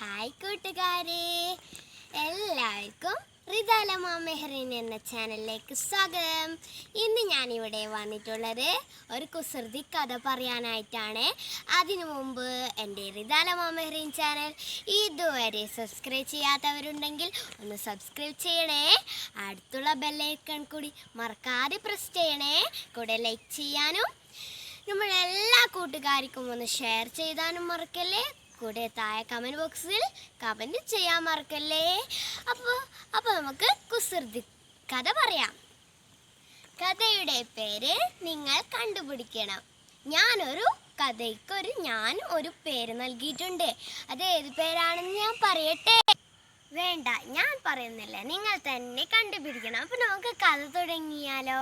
Hi കൂട്ടുകാരെ. എല്ലാവർക്കും റിതാല മെഹറിൻ എന്ന ചാനലിലേക്ക് സ്വാഗതം. ഇന്ന് ഞാനിവിടെ വന്നിട്ടുള്ളത് ഒരു കുസൃതി കഥ പറയാനായിട്ടാണ്. അതിനു മുമ്പ് എന്റെ റിതാല മെഹറിൻ ചാനൽ ഇതുവരെ സബ്സ്ക്രൈബ് ചെയ്യാത്തവരുണ്ടെങ്കിൽ ഒന്ന് സബ്സ്ക്രൈബ് ചെയ്യണേ. അടുത്തുള്ള ബെല്ലൈക്കൺ കൂടി മറക്കാതെ പ്രസ് ചെയ്യണേ. കൂടെ ലൈക്ക് ചെയ്യാനും നമ്മളെല്ലാ കൂട്ടുകാർക്കും ഒന്ന് ഷെയർ ചെയ്താനും മറക്കല്ലേ? കൂടെ താഴെ കമന്റ് ബോക്സിൽ കമന്റ് ചെയ്യാൻ മറക്കല്ലേ? അപ്പോൾ അപ്പോൾ നമുക്ക് കുസൃതി കഥ പറയാം. കഥയുടെ പേര് നിങ്ങൾ കണ്ടുപിടിക്കണം. ഞാനൊരു കഥയ്ക്കൊരു ഞാൻ ഒരു പേര് നൽകിയിട്ടുണ്ട്. അത് ഏത് പേരാണെന്ന് ഞാൻ പറയട്ടെ? വേണ്ട ഞാൻ പറയുന്നില്ല. നിങ്ങൾ തന്നെ കണ്ടുപിടിക്കണം. അപ്പോൾ നമുക്ക് കഥ തുടങ്ങിയാലോ?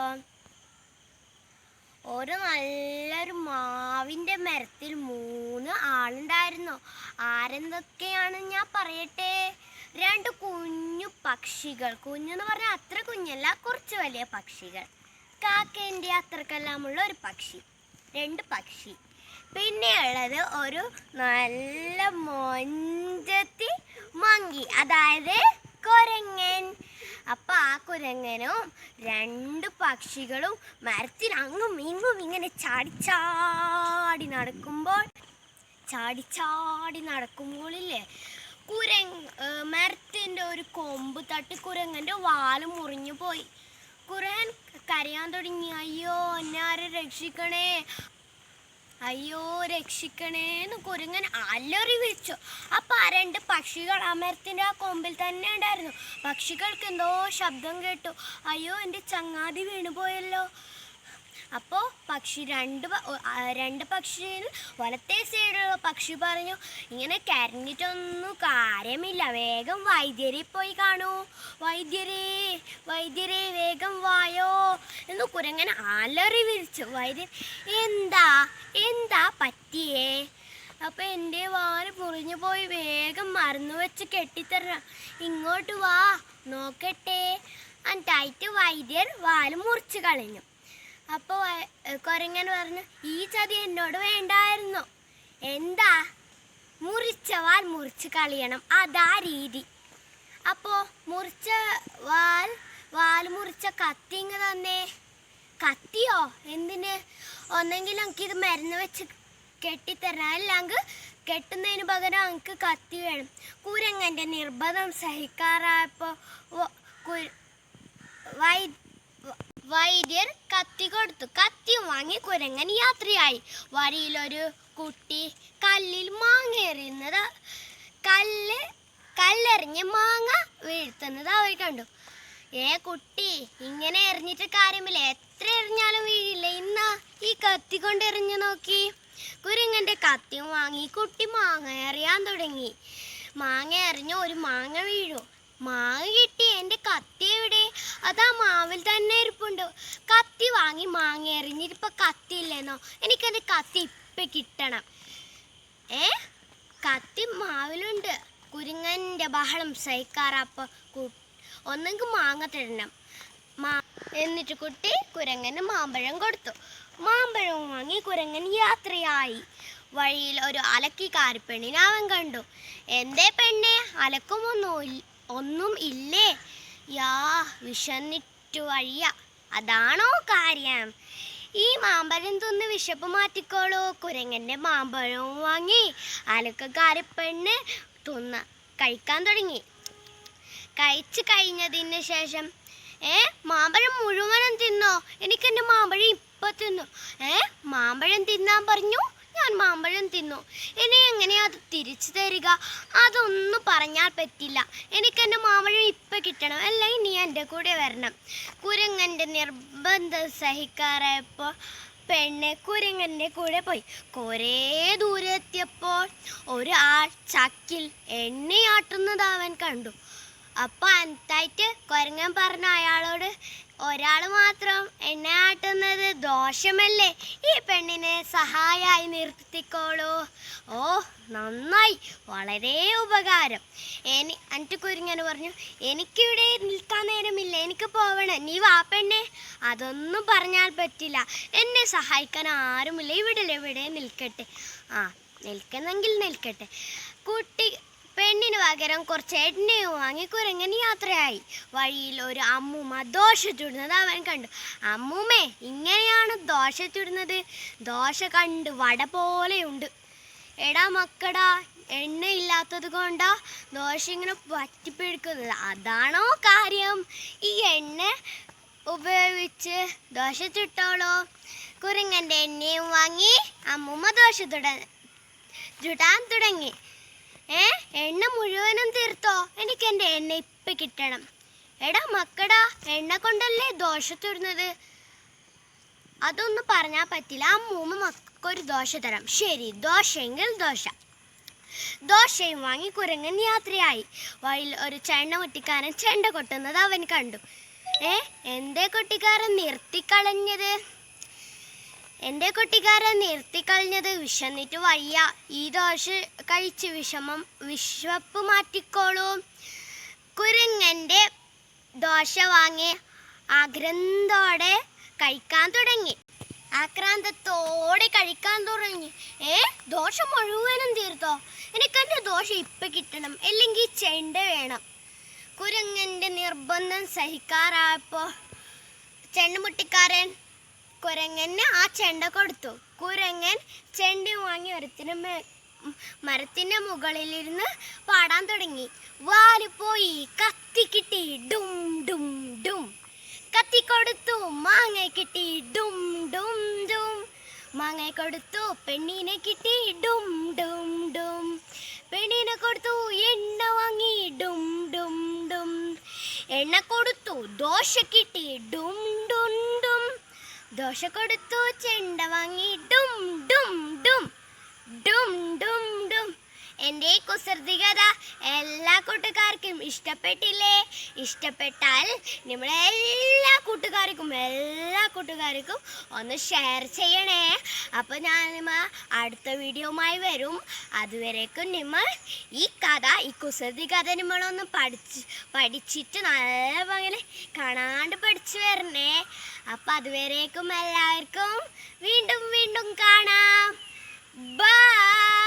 ഒരു നല്ലൊരു മാവിന്റെ മരത്തിൽ മൂന്ന് ആളുണ്ടായിരുന്നു. ആരെന്തൊക്കെയാണ് ഞാൻ പറയട്ടെ? രണ്ട് കുഞ്ഞു പക്ഷികൾ. കുഞ്ഞെന്ന് പറഞ്ഞാൽ അത്ര കുഞ്ഞല്ല കുറച്ച് വലിയ പക്ഷികൾ. കാക്കേന്റെ അത്രക്കെല്ലാമുള്ള ഒരു പക്ഷി. രണ്ട് പക്ഷി. പിന്നെ ഉള്ളത് ഒരു നല്ല മൊഞ്ചത്തി മങ്കി അതായത് കൊരങ്ങൻ. അപ്പൊ ആ കുരങ്ങനും രണ്ട് പക്ഷികളും മരത്തിൽ അങ്ങും ഇങ്ങും ഇങ്ങനെ ചാടിച്ചാടി നടക്കുമ്പോൾ ചാടിച്ചാടി നടക്കുമ്പോഴില്ലേ കുരങ് മരത്തിന്റെ ഒരു കൊമ്പ് തട്ടി കുരങ്ങന്റെ വാൽ മുറിഞ്ഞു പോയി. കുരങ്ങൻ കരയാൻ തുടങ്ങി. അയ്യോ എന്നെ ആരെ രക്ഷിക്കണേ? അയ്യോ രക്ഷിക്കണേന്ന് കുരുങ്ങൻ അലറി വിളിച്ചു. അപ്പൊ ആ രണ്ട് പക്ഷികൾ ആ ആ കൊമ്പിൽ തന്നെ ഉണ്ടായിരുന്നു. പക്ഷികൾക്ക് എന്തോ ശബ്ദം കേട്ടു. അയ്യോ എന്റെ ചങ്ങാതി വീണുപോയല്ലോ. അപ്പോൾ പക്ഷി രണ്ട് രണ്ട് പക്ഷിയിൽ വലത്തെ സൈഡിലുള്ള പക്ഷി പറഞ്ഞു ഇങ്ങനെ കരഞ്ഞിട്ടൊന്നും കാര്യമില്ല വേഗം വൈദ്യരെ പോയി കാണൂ. വൈദ്യരേ വൈദ്യരെ വേഗം വായോ. എന്ന് കുരങ്ങനെ അലറി വിരിച്ചു. വൈദ്യൻ എന്താ എന്താ പറ്റിയേ? അപ്പൊ എന്റെ വാൽ മുറിഞ്ഞു പോയി. വേഗം മറന്നു വെച്ച് കെട്ടിത്തരണം. ഇങ്ങോട്ട് വാ നോക്കട്ടെ. എന്നിട്ടായിട്ട് വൈദ്യർ വാൽ മുറിച്ച് കളഞ്ഞു. അപ്പോൾ കുരങ്ങൻ പറഞ്ഞു ഈ ചതി എന്നോട് വേണ്ടായിരുന്നു. എന്താ? മുറിച്ച വാൽ മുറിച്ച് കളിയണം. അതാ രീതി. അപ്പോ മുറിച്ച വാൽ വാൽ മുറിച്ച കത്തിങ് തന്നേ. കത്തിയോ? എന്തിന്? ഒന്നെങ്കിൽ എനിക്ക് ഇത് മരുന്ന് വെച്ച് കെട്ടിത്തരണം. അല്ലെങ്കിൽ കെട്ടുന്നതിന് പകരം എനിക്ക് കത്തി വേണം. കുരങ്ങന്റെ നിർബന്ധം സഹിക്കാറായപ്പോൾ വൈ വൈദ്യർ കത്തി കൊടുത്തു. കത്തി വാങ്ങി കുരങ്ങൻ യാത്രയായി. വഴിയിലൊരു കുട്ടി കല്ലിൽ മാങ്ങ എറിയുന്നത് കല്ല് കല്ലെറിഞ്ഞ് മാങ്ങ വീഴ്ത്തുന്നത് അവർ കണ്ടു. ഏ കുട്ടി ഇങ്ങനെ എറിഞ്ഞിട്ട് കാര്യമില്ല. എത്ര എറിഞ്ഞാലും വീഴില്ല. ഇന്നാ ഈ കത്തി കൊണ്ട് എറിഞ്ഞു നോക്കി. കുരങ്ങന്റെ കത്തിയും വാങ്ങി. കുട്ടി മാങ്ങ എറിയാൻ തുടങ്ങി. മാങ്ങ എറിഞ്ഞു ഒരു മാങ്ങ വീഴു. മാങ്ങ കിട്ടി. എന്റെ കത്തി എവിടെ? അതാ മാവിൽ തന്നെ ഇരിപ്പുണ്ട്. കത്തി വാങ്ങി മാങ്ങ എറിഞ്ഞിരിപ്പ കത്തി ഇല്ലെന്നോ? എനിക്കെന്റെ കത്തി ഇപ്പൊ കിട്ടണം. ഏ? കത്തി മാവിലുണ്ട്. കുരുങ്ങന്റെ ബഹളം സഹിക്കാറപ്പോൾ ഒന്നെങ്കിൽ മാങ്ങ തരണം. മാ എന്നിട്ട് കുട്ടി കുരങ്ങന് മാമ്പഴം കൊടുത്തു. മാമ്പഴം വാങ്ങി കുരങ്ങൻ യാത്രയായി. വഴിയിൽ ഒരു അലക്കിക്കാരി പെണ്ണിനെ അവൻ കണ്ടു. എന്തേ പെണ്ണേ? അലക്കുമൊന്നും ഇൽ- ഒന്നും ഇല്ലേ? യാ വിശന്നിട്ടു വഴിയ. അതാണോ കാര്യം. ഈ മാമ്പഴം തിന്ന് വിശപ്പ് മാറ്റിക്കോളൂ. കുരങ്ങന്റെ മാമ്പഴവും വാങ്ങി അലക്കക്കാരി പെണ്ണ് തിന്ന് കഴിക്കാൻ തുടങ്ങി. കഴിച്ചു കഴിഞ്ഞതിന് ശേഷം ഏ മാമ്പഴം മുഴുവനും തിന്നോ? എനിക്കെന്റെ മാമ്പഴം ഇപ്പം തിന്നു. ഏ മാമ്പഴം തിന്നാൻ പറഞ്ഞു? ഞാൻ മാമ്പഴം തിന്നു. ഇനി എങ്ങനെയാ അത് തിരിച്ചു തരിക? അതൊന്നും പറഞ്ഞാൽ പറ്റില്ല. എനിക്ക് എന്റെ മാമ്പഴം ഇപ്പൊ കിട്ടണം. അല്ല ഇനി എന്റെ കൂടെ വരണം. കുരങ്ങന്റെ നിർബന്ധം സഹിക്കാറായപ്പോൾ പെണ്ണ് കുരങ്ങന്റെ കൂടെ പോയി. കുറേ ദൂരെ എത്തിയപ്പോൾ ഒരാൾ ചക്കിൽ എണ്ണയാട്ടുന്നത് അവൻ കണ്ടു. അപ്പൊ അനത്തായിട്ട് കുരങ്ങൻ പറഞ്ഞ അയാളോട് ഒരാൾ മാത്രം എന്നെ ആട്ടുന്നത് ദോഷമല്ലേ? ഈ പെണ്ണിനെ സഹായമായി നിർത്തിക്കോളൂ. ഓ നന്നായി. വളരെ ഉപകാരം. എനി എന്നിട്ട് കുരുങ്ങനെ പറഞ്ഞു എനിക്കിവിടെ നിൽക്കാൻ നേരമില്ല. എനിക്ക് പോവണം. നീ വാ പെണ്ണെ. അതൊന്നും പറഞ്ഞാൽ പറ്റില്ല. എന്നെ സഹായിക്കാൻ ആരുമില്ല. ഇവിടെ ഇവിടെ നിൽക്കട്ടെ. ആ നിൽക്കുന്നെങ്കിൽ നിൽക്കട്ടെ. കുട്ടി പെണ്ണിന് പകരം കുറച്ച് എണ്ണയും വാങ്ങി കുരങ്ങൻ യാത്രയായി. വഴിയിൽ ഒരു അമ്മൂമ്മ ദോശ ചുടുന്നത് അവൻ കണ്ടു. അമ്മൂമ്മേ ഇങ്ങനെയാണ് ദോശ ചുടുന്നത്? ദോശ കണ്ട് വട പോലെയുണ്ട്. എടാ മക്കടാ എണ്ണ ഇല്ലാത്തത് കൊണ്ടാ ദോശ ഇങ്ങനെ വറ്റിപ്പിടിക്കുന്നത്. അതാണോ കാര്യം? ഈ എണ്ണ ഉപയോഗിച്ച് ദോശ ചുട്ടോളോ. കുരങ്ങന്റെ എണ്ണയും വാങ്ങി അമ്മൂമ്മ ദോശ തുട ചുടാൻ തുടങ്ങി. ഏ? എണ്ണ മുഴുവനും തീർത്തോ? എനിക്ക് എന്റെ എണ്ണ ഇപ്പം കിട്ടണം. എടാ മക്കടാ എണ്ണ കൊണ്ടല്ലേ ദോശ ചുടുന്നത്? അതൊന്നും പറഞ്ഞാൽ പറ്റില്ല. ആ മൂന്ന് മക്കൊരു ദോശ തരാം. ശരി ദോശയെങ്കിൽ ദോശ. ദോശയും വാങ്ങി കുരങ്ങൻ യാത്രയായി. വഴിയിൽ ഒരു ചെണ്ട കുട്ടിക്കാരൻ ചെണ്ട കൊട്ടുന്നത് അവൻ കണ്ടു. ഏ? എന്തേ കൊട്ടിക്കാരൻ നിർത്തിക്കളഞ്ഞത്? എന്റെ കൊട്ടിക്കാരൻ നിർത്തിക്കളഞ്ഞത് വിശന്നിട്ട് വയ്യ. ഈ ദോശ കഴിച്ച് വിഷമം വിശപ്പ് മാറ്റിക്കോളൂ. കുരങ്ങന്റെ ദോശ വാങ്ങി ആഗ്രന്തോടെ കഴിക്കാൻ തുടങ്ങി. ആക്രാന്തത്തോടെ കഴിക്കാൻ തുടങ്ങി. ഏ ദോശ മുഴുവനും തീർത്തോ? എനിക്കെന്റെ ദോശ ഇപ്പം കിട്ടണം അല്ലെങ്കിൽ ചെണ്ട വേണം. കുരങ്ങന്റെ നിർബന്ധം സഹിക്കാറായപ്പോൾ ചെണ്ടുമുട്ടിക്കാരൻ കുരങ്ങന് ആ ചെണ്ട കൊടുത്തു. കുരങ്ങൻ ചെണ്ടി വാങ്ങി ഒരുത്തിന് മരത്തിന്റെ മുകളിലിരുന്ന് പാടാൻ തുടങ്ങി. വാലിപ്പോയി കത്തി കിട്ടി ഡും ഡും ഡും. കത്തി കൊടുത്തു മാങ്ങ കിട്ടി ഡും ഡും ഡും. മാങ്ങ കൊടുത്തു പെണ്ണിനെ കിട്ടി ഡും ഡും ഡും. പെണ്ണിനെ കൊടുത്തു എണ്ണ വാങ്ങി ഡും ഡും ഡും. എണ്ണ കൊടുത്തു ദോശ കിട്ടി ഡും ദോശ കൊടുത്തു ചെണ്ട വാങ്ങി ഡും ഡും ഡും ഡും ഡും ഡും എന്റെ ഈ കുസൃതി കഥ എല്ലാ കൂട്ടുകാർക്കും ഇഷ്ടപ്പെട്ടില്ലേ? ഇഷ്ടപ്പെട്ടാൽ നമ്മളെ എല്ലാ കൂട്ടുകാർക്കും എല്ലാ കൂട്ടുകാർക്കും ഒന്ന് ഷെയർ ചെയ്യണേ. അപ്പോൾ ഞാൻ നിമ്മ അടുത്ത വീഡിയോമായി വരും. അതുവരേക്കും നിങ്ങൾ ഈ കഥ ഈ കുസൃതി കഥ നിങ്ങളൊന്ന് പഠിച്ച് പഠിച്ചിട്ട് നല്ല അങ്ങനെ കാണാണ്ട് പഠിച്ചു വരണേ. അപ്പം അതുവരേക്കും എല്ലാവർക്കും വീണ്ടും വീണ്ടും കാണാം. ബൈ